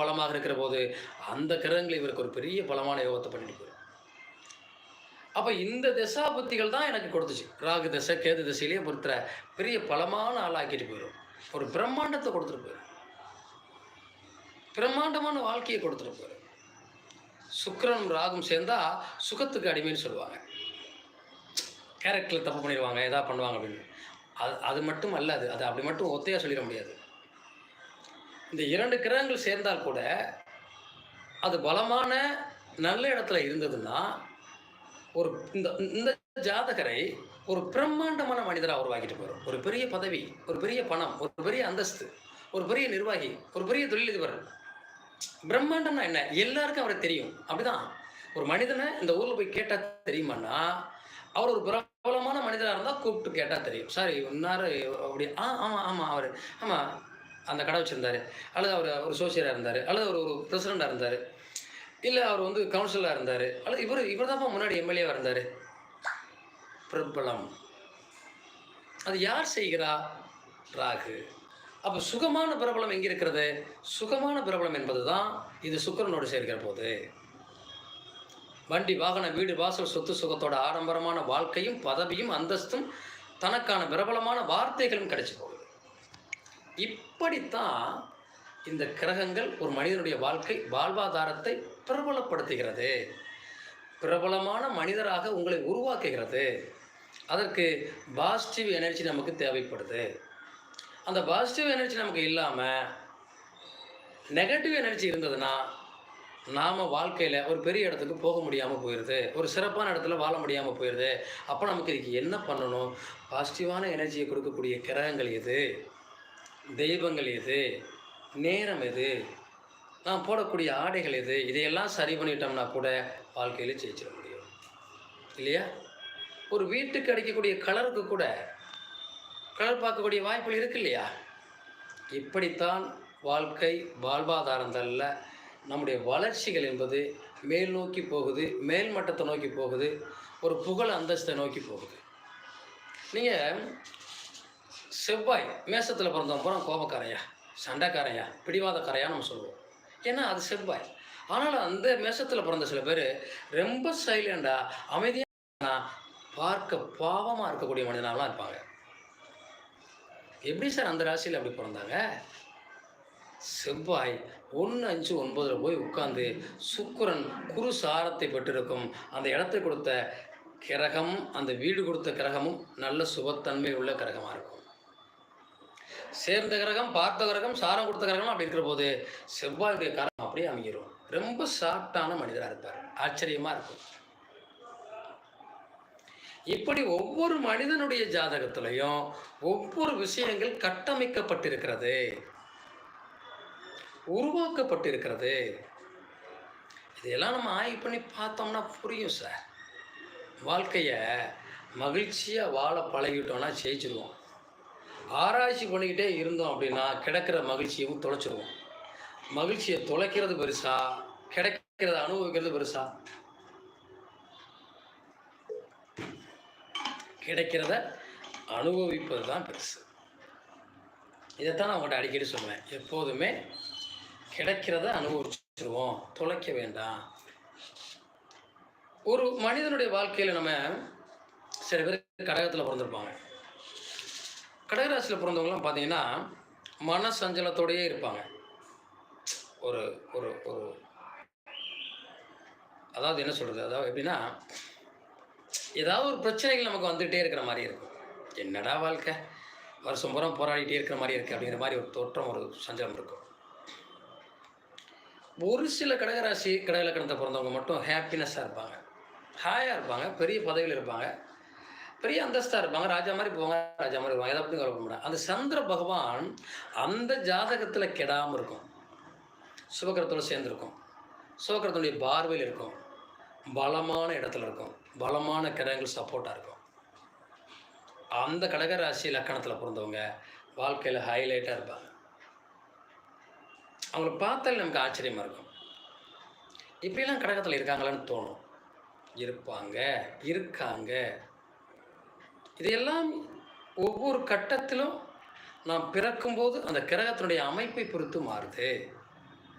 பலமாக இருக்கிற போது அந்த கிரகங்கள் இவருக்கு ஒரு பெரிய பலமான யோகத்தை பண்ணிட்டு போயிடும். அப்போ இந்த தசாபுத்திகள் தான் எனக்கு கொடுத்துச்சு. ராகு தசை கேது தசையிலேயே பொறுத்துற பெரிய பலமான ஆளாக்கிட்டு போயிடும். ஒரு பிரம்மாண்டத்தை கொடுத்துட்டு போயிடும். பிரம்மாண்டமான வாழ்க்கையை கொடுத்துட்டு போயிடும். சுக்கிரனும் ராகும் சேர்ந்தா சுகத்துக்கு அடிமைன்னு சொல்லுவாங்க. கேரக்டரில் தப்பு பண்ணிடுவாங்க எதா பண்ணுவாங்க அப்படின்னு. அது அது மட்டும் அல்ல அது. அது அப்படி மட்டும் ஒத்தையாக சொல்லிட முடியாது. இந்த இரண்டு கிரகங்கள் சேர்ந்தால் கூட அது பலமான நல்ல இடத்துல இருந்ததுன்னா ஒரு இந்த இந்த ஜாதகரை ஒரு பிரம்மாண்டமான மனிதராக உருவாக்கிட்டு போயிடும் ஒரு பெரிய பதவி ஒரு பெரிய பணம் ஒரு பெரிய அந்தஸ்து ஒரு பெரிய நிர்வாகி ஒரு பெரிய தொழிலதிபர். பிரம்மாண்டம்னா என்ன? எல்லாருக்கும் அவரை தெரியும். அப்படிதான். ஒரு மனிதனை இந்த ஊரில் போய் கேட்டால் தெரியுமான்னா அவர் ஒரு பிரபலமான மனிதராக இருந்தால் கூப்பிட்டு கேட்டால் தெரியும். சார் இன்னார் அப்படி ஆ ஆமாம் ஆமாம் அவர் ஆமாம் அந்த கடை வச்சுருந்தாரு. அல்லது அவர் ஒரு சோசியராக இருந்தார். அல்லது அவர் ஒரு பிரசிடெண்ட்டாக இருந்தார். இல்லை அவர் வந்து கவுன்சிலராக இருந்தார். அல்லது இவர் இவர் தான் முன்னாடி எம்எல்ஏவாக இருந்தார். பிரபலம். அது யார் செய்கிறா? ராகு. அப்போ சுகமான பிரபலம் எங்கே இருக்கிறது? சுகமான பிரபலம் என்பது தான் இது சுக்கரனோடு சேர்க்கிற போது. வண்டி வாகன வீடு வாசல் சொத்து சுகத்தோட ஆடம்பரமான வாழ்க்கையும் பதவியும் அந்தஸ்தும் தனக்கான பிரபலமான வார்த்தைகளும் கிடைச்சி போகுது. இப்படித்தான் இந்த கிரகங்கள் ஒரு மனிதனுடைய வாழ்க்கை வாழ்வாதாரத்தை பிரபலப்படுத்துகிறது. பிரபலமான மனிதராக உங்களை உருவாக்குகிறது. அதற்கு பாசிட்டிவ் எனர்ஜி நமக்கு தேவைப்படுது. அந்த பாசிட்டிவ் எனர்ஜி நமக்கு இல்லாமல் நெகட்டிவ் எனர்ஜி இருந்ததுன்னா நாம் வாழ்க்கையில் ஒரு பெரிய இடத்துக்கு போக முடியாமல் போயிடுது ஒரு சிறப்பான இடத்துல வாழ முடியாமல் போயிடுது அப்போ நமக்கு இதுக்கு என்ன பண்ணணும்? பாசிட்டிவான எனர்ஜியை கொடுக்கக்கூடிய கிரகங்கள் எது? தெய்வங்கள் எது? நேரம் எது? நான் போடக்கூடிய ஆடைகள் எது? இதையெல்லாம் சரி பண்ணிட்டோம்னா கூட வாழ்க்கையில் ஜெயிச்சிட முடியும். இல்லையா? ஒரு வீட்டுக்கு அடிக்கக்கூடிய கலருக்கு கூட கலர் பார்க்கக்கூடிய வாய்ப்புகள் இருக்கு இல்லையா? இப்படித்தான் வாழ்க்கை வாழ்வாதாரங்களில் நம்முடைய வளர்ச்சிகள் என்பது மேல் நோக்கி போகுது மேல்மட்டத்தை நோக்கி போகுது ஒரு புகழ் அந்தஸ்தை நோக்கி போகுது. நீங்கள் செவ்வாய் மேசத்தில் பிறந்தவன் பூரா கோபக்காரையா சண்டைக்காரையா பிடிவாதக்காரையா நம்ம சொல்லுவோம். ஏன்னா அது செவ்வாய். ஆனாலும் அந்த மேசத்தில் பிறந்த சில பேர் ரொம்ப சைலண்டாக அமைதியாக பார்க்க பாவமாக இருக்கக்கூடிய மனிதனாலாம் இருப்பாங்க. எப்படி சார் அந்த ராசியில் அப்படி பிறந்தாங்க? செவ்வாய் ஒன்று அஞ்சு ஒன்பதில் போய் உட்காந்து சுக்கிரன் குரு சாரத்தை பெற்றிருக்கும். அந்த இடத்தை கொடுத்த கிரகம் அந்த வீடு கொடுத்த கிரகமும் நல்ல சுபத்தன்மை உள்ள கிரகமாக இருக்கும். சேர்ந்த கிரகம் பார்த்த கிரகம் சாரம் கொடுத்த கிரகம் அப்படி இருக்கிற போது செவ்வாயுடைய கிரகம் அப்படியே அமைகிறோம் ரொம்ப சாஃப்டான மனிதராக இருப்பார். ஆச்சரியமாக இருக்கும். இப்படி ஒவ்வொரு மனிதனுடைய ஜாதகத்திலையும் ஒவ்வொரு விஷயங்கள் கட்டமைக்கப்பட்டிருக்கிறது. உருவாக்கப்பட்டிருக்கிறது. இதையெல்லாம் நம்ம ஆய்வு பண்ணி பார்த்தோம்னா புரியும் சார். வாழ்க்கையை மகிழ்ச்சியாக வாழ பழகிட்டோம்னா ஜெயிச்சிருவோம். ஆராய்ச்சி பண்ணிக்கிட்டே இருந்தோம் அப்படின்னா கிடைக்கிற மகிழ்ச்சியும் தொலைச்சிருவோம். மகிழ்ச்சியை தொலைக்கிறது பெருசா கிடைக்கிறத அனுபவிக்கிறது பெருசா? கிடைக்கிறத அனுபவிப்பது தான் பெருசு. இதைத்தான் நான் உங்கள்கிட்ட அடிக்கடி சொல்லுவேன். எப்போதுமே கிடைக்கிறத அனுபவிச்சிருவோம். தொலைக்க வேண்டாம். ஒரு மனிதனுடைய வாழ்க்கையில் நம்ம சில பேர் கடகத்தில் பிறந்திருப்பாங்க. கடகராசியில் பிறந்தவங்களாம் பார்த்தீங்கன்னா மன சஞ்சலத்தோடையே இருப்பாங்க. ஒரு ஒரு ஒரு அதாவது என்ன சொல்கிறது அதாவது எப்படின்னா ஏதாவது ஒரு பிரச்சனைகள் நமக்கு வந்துகிட்டே இருக்கிற மாதிரி இருக்கும். என்னடா வாழ்க்கை? வருஷம் புறம் போராடிட்டே இருக்கிற மாதிரி இருக்குது அப்படிங்கிற மாதிரி ஒரு தோற்றம் ஒரு சஞ்சலம் இருக்கும். ஒரு சில கடகராசி கடகலக்கணத்தை பிறந்தவங்க மட்டும் ஹாப்பினஸ்ஸாக இருப்பாங்க. ஹாயாக இருப்பாங்க பெரிய பதவியில் இருப்பாங்க. பெரிய அந்தஸ்தாக இருப்பாங்க ராஜா மாதிரி போவாங்க ராஜா மாதிரி இருப்பாங்க எதை பற்றி கவலைப்பட மாட்டாங்க அந்த சந்திர பகவான் அந்த ஜாதகத்தில் கெடாமல் இருக்கும். சுபகரத்தோடு சேர்ந்துருக்கும் சுபகரத்தினுடைய பார்வையில் இருக்கும். பலமான இடத்துல இருக்கும். பலமான கிரகங்கள் சப்போர்ட்டாக இருக்கும். அந்த கடகராசி லக்கணத்தில் பிறந்தவங்க வாழ்க்கையில் ஹைலைட்டாக இருப்பாங்க. அவங்கள பார்த்தாலே நமக்கு ஆச்சரியமாக இருக்கும். இப்படிலாம் கடகத்தில் இருக்காங்களான்னு தோணும். இருப்பாங்க இருக்காங்க. இதையெல்லாம் ஒவ்வொரு கட்டத்திலும் நாம் பிறக்கும்போது அந்த கிரகத்தினுடைய அமைப்பை பொறுத்து மாறுது.